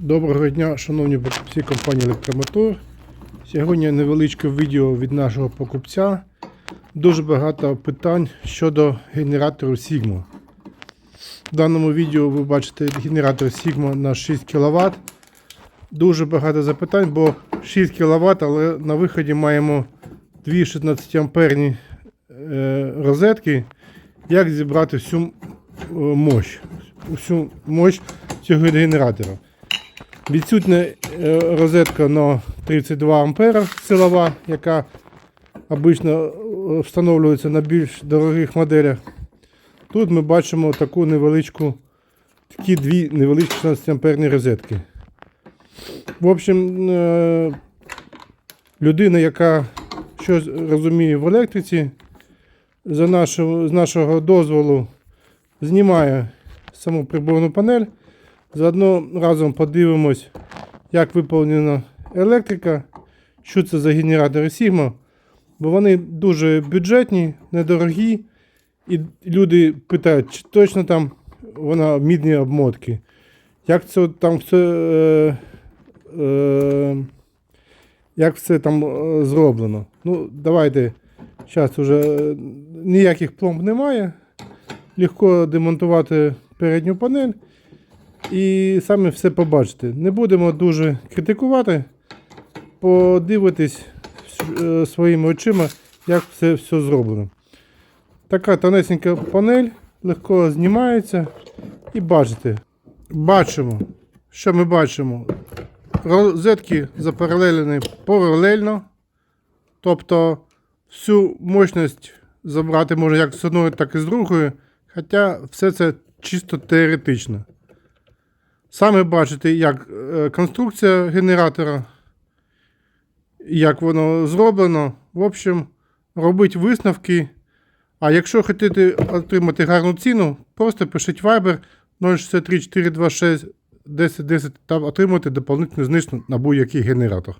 Доброго дня, шановні покупці компанії Електромотор. Сьогодні невеличке відео від нашого покупця. Дуже багато питань щодо генератору Sigma. В даному відео ви бачите генератор Sigma на 6 кВт. Дуже багато запитань, бо 6 кВт, але на виході маємо дві 16 амперні е, розетки. Як зібрати всю е, мощь, всю мощь цього генератора. Відсутня е, розетка на 32 ампера силова, яка обично е, встановлюється на більш дорогих моделях. Тут ми бачимо таку невеличку, такі дві невеличкі 16 амперні розетки. В общем, е, людина, яка щось розуміє в електриці, за нашого, з нашого дозволу знімає саму приборну панель. Заодно разом подивимось, як виповнена електрика, що це за генератори Sigma. Бо вони дуже бюджетні, недорогі. І люди питають, чи точно там вона мідні обмотки. Як це там все, е, е, як все там е, зроблено. Ну, давайте. Зараз вже ніяких пломб немає. Легко демонтувати передню панель і самі все побачите. Не будемо дуже критикувати, подивитись е, своїми очима, як все, все зроблено. Така тонесенька панель, легко знімається і бачите. Бачимо, що ми бачимо. Розетки запаралелені паралельно. Тобто всю мощність забрати можна як з одної, так і з другої. Хоча все це чисто теоретично. Саме бачите, як е, конструкція генератора, як воно зроблено. В общем, робіть висновки. А якщо хочете отримати гарну ціну, просто пишіть Viber 063 426 1010 та отримати дополнительну знижку на будь-який генератор.